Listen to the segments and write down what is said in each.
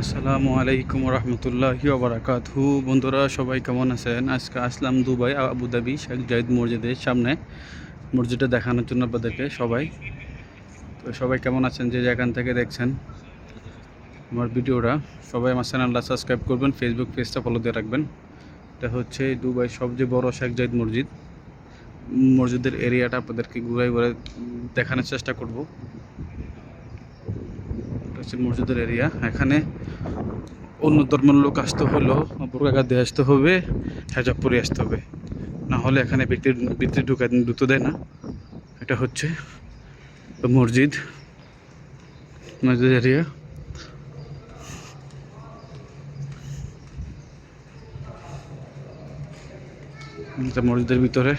আসসালামু আলাইকুম রহমতুল্লাহি ওবরাকাতহু। বন্ধুরা, সবাই কেমন আছেন? আজকে আসলাম Dubai Abu Dhabi Sheikh Zayed মসজিদের সামনে। মসজিদটা দেখানোর জন্য আপনাদেরকে সবাই। তো সবাই কেমন আছেন? যে যেখান থেকে দেখছেন আমার ভিডিওটা, সবাই আমার চ্যানেলটা সাবস্ক্রাইব করবেন ফেসবুক পেজটা ফলো দিয়ে রাখবেন। এটা হচ্ছে দুবাই সবচেয়ে বড় শেখ জাহিদ মসজিদ। মসজিদের এরিয়াটা আপনাদেরকে ঘুরাই ঘুরে দেখানোর চেষ্টা করব। হচ্ছে মসজিদের এরিয়া। এখানে অন্য ধর্মের লোক আসতে হলেও বোরকা দিয়ে আসতে হবে, হেজাব পরে আসতে হবে। না হলে এখানে ব্যক্তি ভিতরে ঢুকা ঢুকতে দেয় না। এটা হচ্ছে মসজিদ মসজিদ এরিয়া। মসজিদের ভিতরে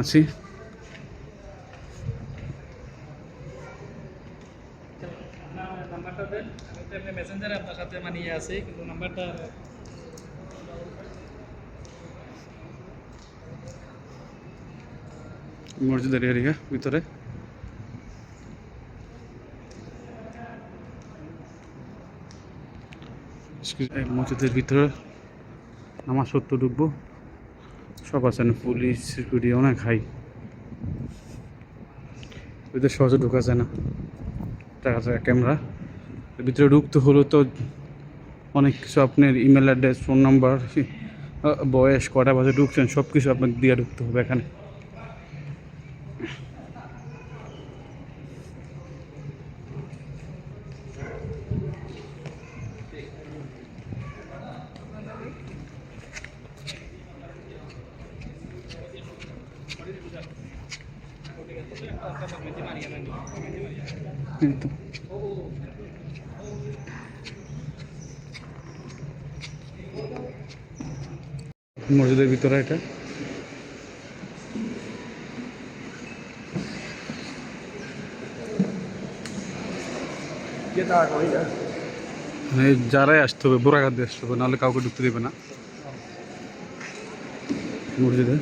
আছি। নাম্বারটা আমি তো এমনি মেসেঞ্জারে আপনার সাথে মানিয়ে আছি, কিন্তু নাম্বারটা এরিয়া ভিতরে। মসজিদের ভিতরে আমার সত্য ঢুকবো। সব আছে না, পুলিশ সিকিউরিটি অনেক হাই ভিতরে সহজে ঢুকা যায় না। টাকা টাকা ক্যামেরা ভিতরে ঢুকতে হলো তো অনেক কিছু আপনার ইমেল অ্যাড্রেস ফোন নাম্বার বয়স, কটা বাজে ঢুকছেন সব কিছু আপনাকে দিয়ে ঢুকতে হবে এখানে। মসজিদের ভিতরে এটা। মানে যারাই আসতে হবে বোরাঘাত দিয়ে আসতে হবে, নাহলে কাউকে ঢুকতে দেবে না। মসজিদে।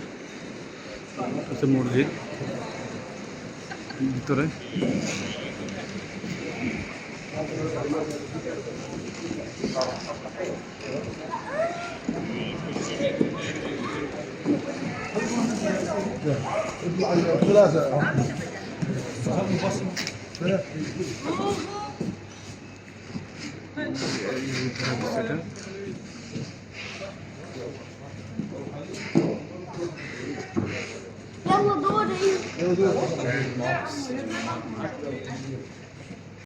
মসজিদ। ভিতরে। সেটা يلا دوري